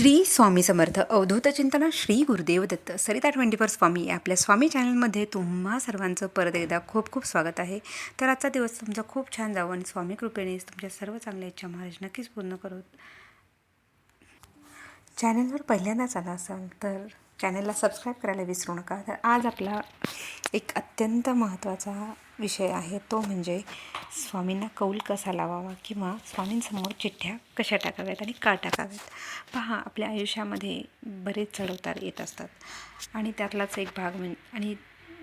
श्री स्वामी समर्थ. अवधूत चिंतना Shri Gurudev Datta. Sarita twenty four स्वामी आपल्या स्वामी चॅनलमध्ये तुम्हा सर्वांचं परत एकदा खूप खूप स्वागत आहे. तर आजचा दिवस तुमचा खूप छान जावं आणि स्वामी कृपेने तुमच्या सर्व चांगल्या इच्छा महाराज नक्कीच पूर्ण करू. चॅनलवर पहिल्यांदाच आला असाल तर चॅनलला सबस्क्राईब करायला विसरू नका. तर आज आपला एक अत्यंत महत्त्वाचा विषय आहे. तो म्हणजे स्वामींना कौल कसा लावावा किंवा स्वामींसमोर चिठ्ठ्या कशा टाकाव्यात आणि का टाकाव्यात? पहा आपल्या आयुष्यामध्ये बरेच चढउतार येत असतात. आणि त्यातलाच एक भाग म्हणजे आणि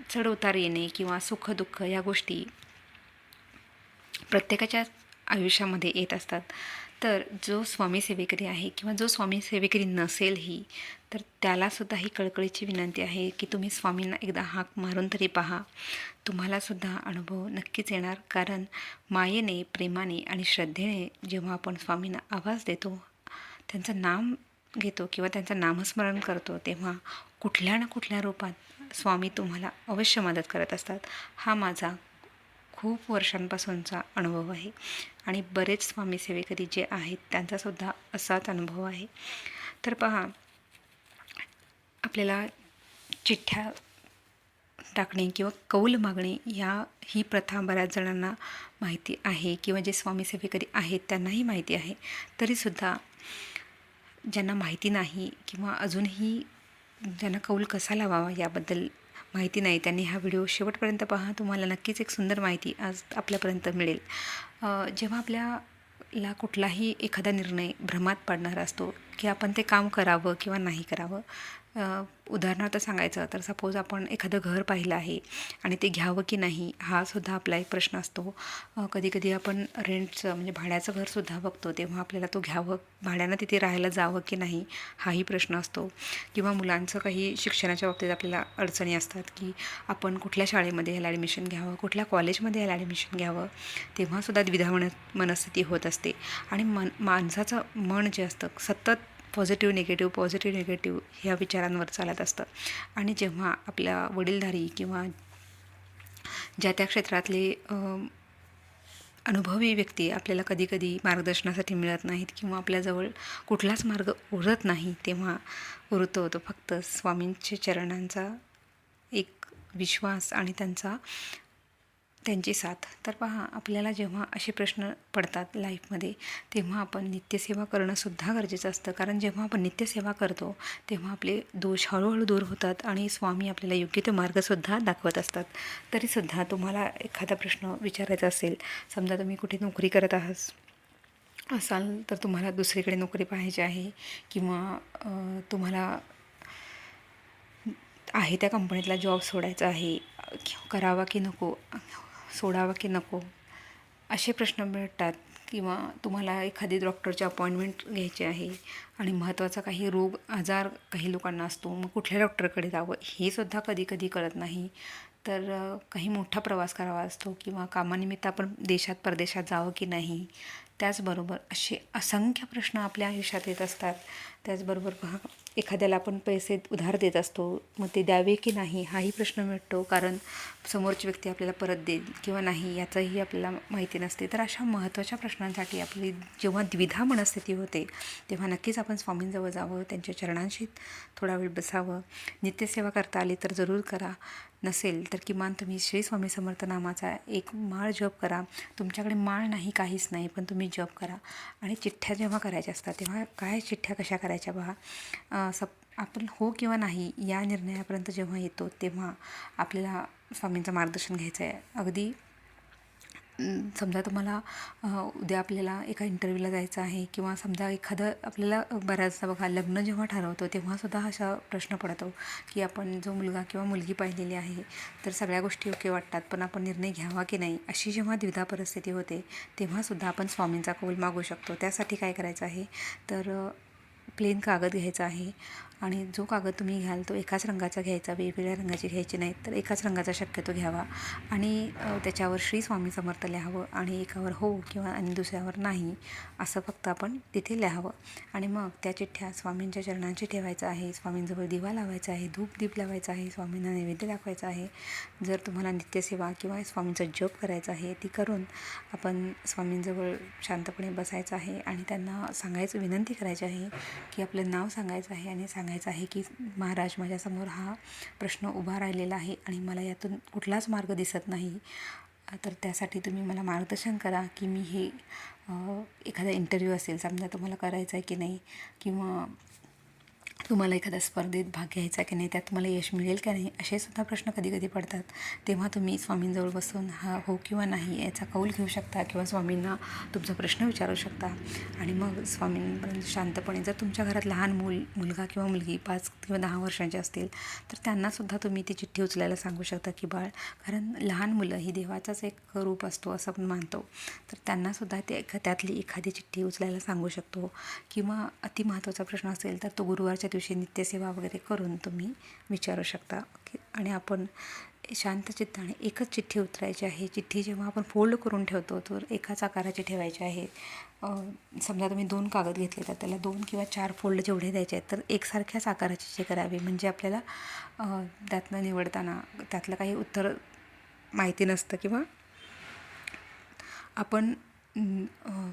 चढउतार येणे किंवा सुखदुःख या गोष्टी प्रत्येकाच्या आयुष्यामध्ये येत असतात. तर जो स्वामी सेवेकरी आहे किंवा जो स्वामी सेवेकरी नसेलही तर त्यालासुद्धा ही कळकळीची विनंती आहे की तुम्ही स्वामींना एकदा हाक मारून तरी पहा. तुम्हालासुद्धा अनुभव नक्कीच येणार. कारण मायेने प्रेमाने आणि श्रद्धेने जेव्हा आपण स्वामींना आवाज देतो त्यांचं नाम घेतो किंवा त्यांचं नामस्मरण करतो तेव्हा कुठल्या ना कुठल्या रूपात स्वामी तुम्हाला अवश्य मदत करत असतात. हा माझा खूप वर्षांपासूनचा अनुभव आहे. आणि बरेच स्वामी सेवेकरी जे आहेत त्यांचासुद्धा असाच अनुभव आहे. तर पहा आपल्याला चिठ्ठ्या टाकणे किंवा कौल मागणे या ही प्रथा बऱ्याच जणांना माहिती आहे किंवा जे स्वामी सेवेकरी आहेत त्यांनाही माहिती आहे. तरीसुद्धा ज्यांना माहिती नाही किंवा अजूनही ज्यांना कौल कसा लावावा याबद्दल माहिती नाही. त्यांनी हा व्हिडिओ शेवटपर्यंत पहा. तुम्हाला नक्कीच एक सुंदर माहिती आज आपल्यापर्यंत मिळेल. जेव्हा आपल्याला कुठलाही एखादा निर्णय भ्रमात पाडणारा असतो की आपण ते काम करावं किंवा नाही करावं उदाहरणार्थ सांगायचं तर सपोज आपण एखादं घर पाहिलं आहे आणि ते घ्यावं की नाही हा सुद्धा आपला एक प्रश्न असतो. कधी कधी आपण रेंटचं म्हणजे भाड्याचं घरसुद्धा बघतो तेव्हा आपल्याला तो घ्यावं भाड्यानं तिथे राहायला जावं की नाही हाही प्रश्न असतो. किंवा मुलांचं काही शिक्षणाच्या बाबतीत आपल्याला अडचणी असतात की आपण कुठल्या शाळेमध्ये याला ॲडमिशन घ्यावं कुठल्या कॉलेजमध्ये याला ॲडमिशन घ्यावं तेव्हासुद्धा द्विधा मन मनस्थिती होत असते. आणि मन माणसाचं मन जे असतं सतत पॉझिटिव्ह निगेटिव्ह पॉझिटिव्ह निगेटिव्ह ह्या विचारांवर चालत असतं. आणि जेव्हा आपल्या वडीलधारी किंवा ज्या त्या क्षेत्रातले अनुभवी व्यक्ती आपल्याला कधीकधी मार्गदर्शनासाठी मिळत नाहीत किंवा आपल्याजवळ कुठलाच मार्ग उरत नाही तेव्हा उरतो होतो. फक्त स्वामींच्या चरणांचा एक विश्वास आणि त्यांचा त्यांची साथ. तर पहा आपल्याला जेव्हा असे प्रश्न पडतात लाईफमध्ये तेव्हा आपण नित्यसेवा करणंसुद्धा गरजेचं असतं. कारण जेव्हा आपण नित्यसेवा करतो तेव्हा आपले दोष हळूहळू दूर होतात आणि स्वामी आपल्याला योग्य तो मार्गसुद्धा दाखवत असतात. तरीसुद्धा तुम्हाला एखादा प्रश्न विचारायचा असेल समजा तुम्ही कुठे नोकरी करत आहात असाल तर तुम्हाला दुसरीकडे नोकरी पाहायची आहे किंवा तुम्हाला आहे त्या कंपनीतला जॉब सोडायचा आहे करावा की नको सोडावा की नको? असे प्रश्न मिळतात किंवा तुम्हाला एखादी डॉक्टरची अपॉइंटमेंट घ्यायची आहे आणि महत्त्वाचा काही रोग आजार काही लोकांना असतो मग कुठल्या डॉक्टरकडे जावं? हे सुद्धा कधी कधी कळत नाही. तर काही मोठा प्रवास करावा असतो किंवा कामानिमित्त आपण देशात परदेशात जावं की नाही? त्याचबरोबर असे असंख्य प्रश्न आपल्या आयुष्यात येत असतात. त्याचबरोबर एखाद्याला आपण पैसे उधार देत असतो मग ते द्यावे की नाही हाही प्रश्न मिळतो कारण समोरची व्यक्ती आपल्याला परत देईल किंवा नाही याचंही आपल्याला माहिती नसते. तर अशा महत्त्वाच्या प्रश्नांसाठी आपली जेव्हा द्विधा मनस्थिती होते तेव्हा नक्कीच आपण स्वामींजवळ जावं त्यांच्या चरणांशी थोडा वेळ बसावं. नित्यसेवा करता आली तर जरूर करा. नसेल तर किमान तुम्ही श्री स्वामी समर्थ नामाचा एक माळ जप करा. तुमच्याकडे माळ नाही काहीच नाही पण तुम्ही जप करा. आणि चिठ्ठ्या जेव्हा करायच्या असतात तेव्हा काय चिठ्ठ्या कशा करायच्या पहा सप आपण हो किंवा नाही या निर्णयापर्यंत जेव्हा येतो तेव्हा आपल्याला स्वामींचं मार्गदर्शन घ्यायचं आहे अगदी समजा तुम्हाला उद्या आपल्याला एका इंटरव्ह्यूला जायचं आहे किंवा समजा एखादं आपल्याला बऱ्याचदा बघा लग्न जेव्हा ठरवतो तेव्हासुद्धा असा प्रश्न पडतो की आपण जो मुलगा किंवा मुलगी पाहिलेली आहे तर सगळ्या गोष्टी ओके वाटतात पण आपण निर्णय घ्यावा की नाही? अशी जेव्हा द्विधा परिस्थिती होते तेव्हासुद्धा आपण स्वामींचा कौल मागू शकतो. त्यासाठी काय करायचं आहे? तर प्लेन कागद घ्यायचा आहे. आणि जो कागद तुम्ही घ्याल तो एकाच रंगाचा घ्यायचा वेगवेगळ्या रंगाची घ्यायची नाहीत तर एकाच रंगाचा शक्यतो घ्यावा. आणि त्याच्यावर श्री स्वामी समर्थ लिहावं आणि एकावर हो किंवा आणि दुसऱ्यावर नाही असं फक्त आपण तिथे लिहावं. आणि मग त्या चिठ्ठ्या स्वामींच्या चरणांची ठेवायचं आहे स्वामींजवळ दिवा लावायचा आहे धूप दीप लावायचा आहे स्वामींना नैवेद्य दाखवायचा आहे. जर तुम्हाला नित्यसेवा किंवा स्वामींचा जप करायचा आहे ती करून आपण स्वामींजवळ शांतपणे बसायचं आहे आणि त्यांना सांगायचं विनंती करायची आहे की आपलं नाव सांगायचं आहे आणि सांग सांगायचं आहे की महाराज माझ्यासमोर हा प्रश्न उभा राहिलेला आहे आणि मला यातून कुठलाच मार्ग दिसत नाही. तर त्यासाठी तुम्ही मला मार्गदर्शन करा की मी हे एखादा इंटरव्ह्यू असेल समजा तुम्हाला करायचा आहे की नाही किंवा तुम्हाला एखाद्या स्पर्धेत भाग घ्यायचा की नाही त्यात तुम्हाला यश मिळेल का नाही असे सुद्धा प्रश्न कधी कधी पडतात. तेव्हा तुम्ही स्वामींजवळ बसून हा हो किंवा नाही याचा कौल घेऊ शकता किंवा स्वामींना तुमचा प्रश्न विचारू शकता. आणि मग स्वामींपर्यंत शांतपणे जर तुमच्या घरात लहान मूल मुलगा किंवा मुलगी पाच किंवा दहा वर्षांचे असतील तर त्यांनासुद्धा तुम्ही ती चिठ्ठी उचलायला सांगू शकता की बाळ कारण लहान मुलं ही देवाचाच एक रूप असतो असं आपण मानतो. तर त्यांनासुद्धा ते एखा त्यातली एखादी चिठ्ठी उचलायला सांगू शकतो. किंवा अति महत्त्वाचा प्रश्न असेल तर तो गुरुवारच्या दिवशी नित्यसेवा वगैरे करून तुम्ही विचारू शकता. की आणि आपण शांत चित्ताने एकच चिठ्ठी उतरायची आहे. चिठ्ठी जेव्हा आपण फोल्ड करून ठेवतो तर एकाच आकाराची ठेवायची आहे समजा तुम्ही दोन कागद घेतले तर त्याला दोन किंवा चार फोल्ड जेवढे द्यायचे आहेत तर एकसारख्याच आकाराची जे करावे. म्हणजे आपल्याला त्यातनं निवडताना त्यातलं काही उत्तर माहिती नसतं किंवा आपण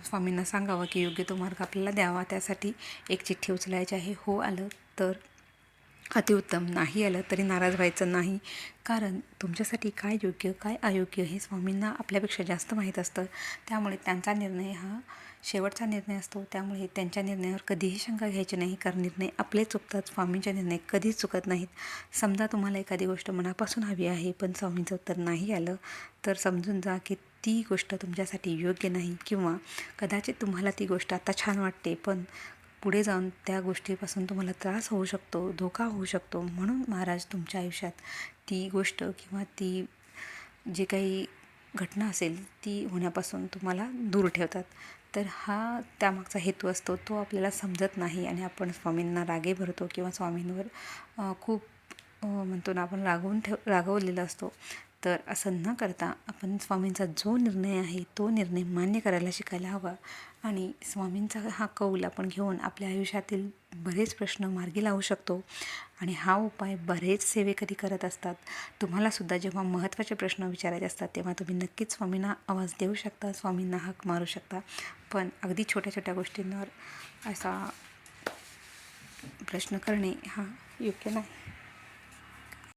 स्वामींना सांगावं की योग्य तो मार्ग आपल्याला द्यावा. त्यासाठी एक चिठ्ठी उचलायची आहे. हो आलं तर? अतिउत्तम नाही आलं तरी नाराज व्हायचं नाही. कारण तुमच्यासाठी काय योग्य काय अयोग्य हे स्वामींना आपल्यापेक्षा जास्त माहीत असतं. त्यामुळे त्यांचा निर्णय हा शेवटचा निर्णय असतो. त्यामुळे त्यांच्या निर्णयावर कधीही शंका घ्यायची नाही कारण निर्णय आपले चुकतात. स्वामींचे निर्णय कधीच चुकत नाहीत. समजा तुम्हाला एखादी गोष्ट मनापासून हवी आहे पण स्वामींचं उत्तर नाही आलं तर समजून जा की ती गोष्ट तुमच्यासाठी योग्य नाही किंवा कदाचित तुम्हाला ती गोष्ट आता छान वाटते पण पुढे जाऊन त्या गोष्टीपासून तुम्हाला त्रास होऊ शकतो धोका होऊ शकतो. म्हणून महाराज तुमच्या आयुष्यात ती गोष्ट किंवा ती जे काही घटना असेल ती होण्यापासून तुम्हाला दूर ठेवतात. तर हा त्यामागचा हेतू असतो. तो आपल्याला समजत नाही आणि आपण स्वामींना रागे भरतो किंवा स्वामींवर खूप म्हणतो ना आपण रागवून ठेव रागवलेला असतो. तर असं न करता आपण स्वामींचा जो निर्णय आहे तो निर्णय मान्य करायला शिकायला हवा. आणि स्वामींचा हा कौल आपण घेऊन आपल्या आयुष्यातील बरेच प्रश्न मार्गी लावू शकतो. आणि हा उपाय बरेच सेवेकरी करत असतात. तुम्हालासुद्धा जेव्हा महत्त्वाचे प्रश्न विचारायचे असतात तेव्हा तुम्ही नक्कीच स्वामींना आवाज देऊ शकता स्वामींना हाक मारू शकता. पण अगदी छोट्या छोट्या गोष्टींवर असा प्रश्न करणे हा योग्य नाही.